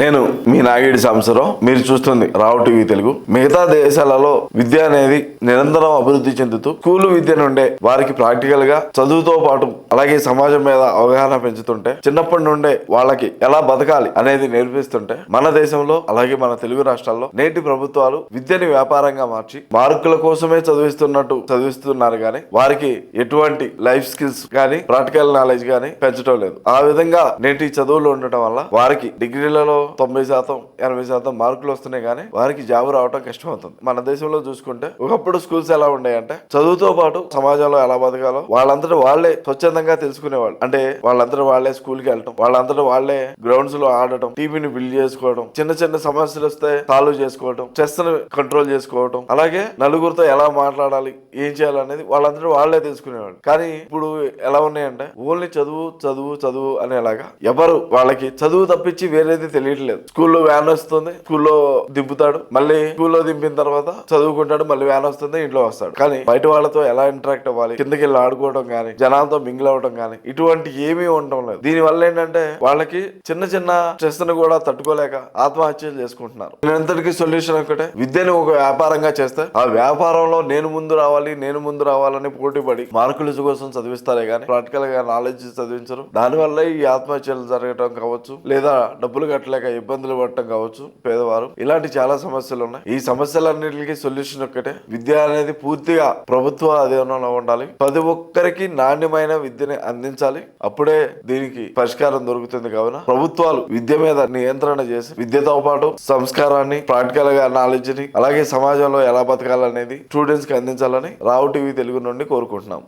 నేను మీ నాగిడి సంవత్సరం మీరు చూస్తుంది రావు టీవీ తెలుగు. మిగతా దేశాలలో విద్య అనేది నిరంతరం అభివృద్ధి చెందుతూ స్కూల్ విద్య నుండే వారికి ప్రాక్టికల్గా చదువుతో పాటు అలాగే సమాజం మీద అవగాహన పెంచుతుంటే చిన్నప్పటి నుండే వాళ్ళకి ఎలా బతకాలి అనేది నేర్పిస్తుంటే మన దేశంలో అలాగే మన తెలుగు రాష్ట్రాల్లో నేటి ప్రభుత్వాలు విద్యని వ్యాపారంగా మార్చి మార్కుల కోసమే చదివిస్తున్నట్టు చదివిస్తున్నారు కానీ వారికి ఎటువంటి లైఫ్ స్కిల్స్ కానీ ప్రాక్టికల్ నాలెడ్జ్ కానీ పెంచడం లేదు. ఆ విధంగా నేటి చదువులు ఉండటం వల్ల వారికి డిగ్రీలలో తొంభై శాతం ఎనభై శాతం మార్కులు వస్తున్నాయి కానీ వారికి జాబ్ రావడం కష్టం అవుతుంది మన దేశంలో చూసుకుంటే ఒకప్పుడు స్కూల్స్ ఎలా ఉన్నాయంటే చదువుతో పాటు సమాజంలో ఎలా బతకాలో వాళ్ళంతటా వాళ్ళే స్వచ్ఛందంగా తెలుసుకునేవాళ్ళు. అంటే వాళ్ళందరూ వాళ్ళే స్కూల్కి వెళ్ళటం వాళ్ళంతటా వాళ్ళే గ్రౌండ్స్లో ఆడటం టీవీని బిల్డ్ చేసుకోవడం చిన్న చిన్న సమస్యలు వస్తే సాల్వ్ చేసుకోవడం స్ట్రెస్ని కంట్రోల్ చేసుకోవడం అలాగే నలుగురితో ఎలా మాట్లాడాలి ఏం చేయాలనేది వాళ్ళందరూ వాళ్ళే తెలుసుకునేవాళ్ళు. కానీ ఇప్పుడు ఎలా ఉన్నాయంటే ఓన్లీ చదువు చదువు చదువు అనేలాగా ఎవరు వాళ్ళకి చదువు తప్పించి వేరేది తెలియదు తెలియట్లేదు స్కూల్లో వ్యాన్ వస్తుంది స్కూల్లో దింపుతాడు. మళ్ళీ స్కూల్లో దింపిన తర్వాత చదువుకుంటాడు మళ్ళీ వ్యాన్ వస్తుంది ఇంట్లో వస్తాడు. కానీ బయట వాళ్ళతో ఎలా ఇంటరాక్ట్ అవ్వాలి? కిందకి వెళ్ళి ఆడుకోవడం కానీ జనాలతో మింగిల్ అవ్వడం కానీ ఇటువంటి ఏమీ ఉండటం లేదు. దీని వల్ల ఏంటంటే వాళ్ళకి చిన్న చిన్న స్ట్రెస్ని కూడా తట్టుకోలేక ఆత్మహత్యలు చేసుకుంటున్నారు. దీనంతటికి సొల్యూషన్ ఒకటే విద్యను ఒక వ్యాపారంగా చేస్తే ఆ వ్యాపారంలో నేను ముందు రావాలి నేను ముందు రావాలని పోటీపడి మార్కుల కోసం చదివిస్తారే కానీ ప్రాక్టికల్గా నాలెడ్జ్ చదివించరు. దానివల్ల ఈ ఆత్మహత్యలు జరగటం కావచ్చు లేదా డబ్బులు కట్టలేక ఇబ్బందులు పడటం కావచ్చు పేదవారు. ఇలాంటి చాలా సమస్యలు ఉన్నాయి. ఈ సమస్యలన్నిటికీ సొల్యూషన్ ఒక్కటే. విద్య అనేది పూర్తిగా ప్రభుత్వ అధీనంలో ఉండాలి. ప్రతి ఒక్కరికి నాణ్యమైన విద్యని అందించాలి. అప్పుడే దీనికి పరిష్కారం దొరుకుతుంది కావున ప్రభుత్వాలు విద్య మీద నియంత్రణ చేసి విద్యతో పాటు సంస్కారాన్ని ప్రాక్టికల్గా నాలెడ్జ్ని అలాగే సమాజంలో ఎలా బతకాలనేది స్టూడెంట్స్కి అందించాలని రావు టీవీ తెలుగు నుండి కోరుకుంటున్నాం.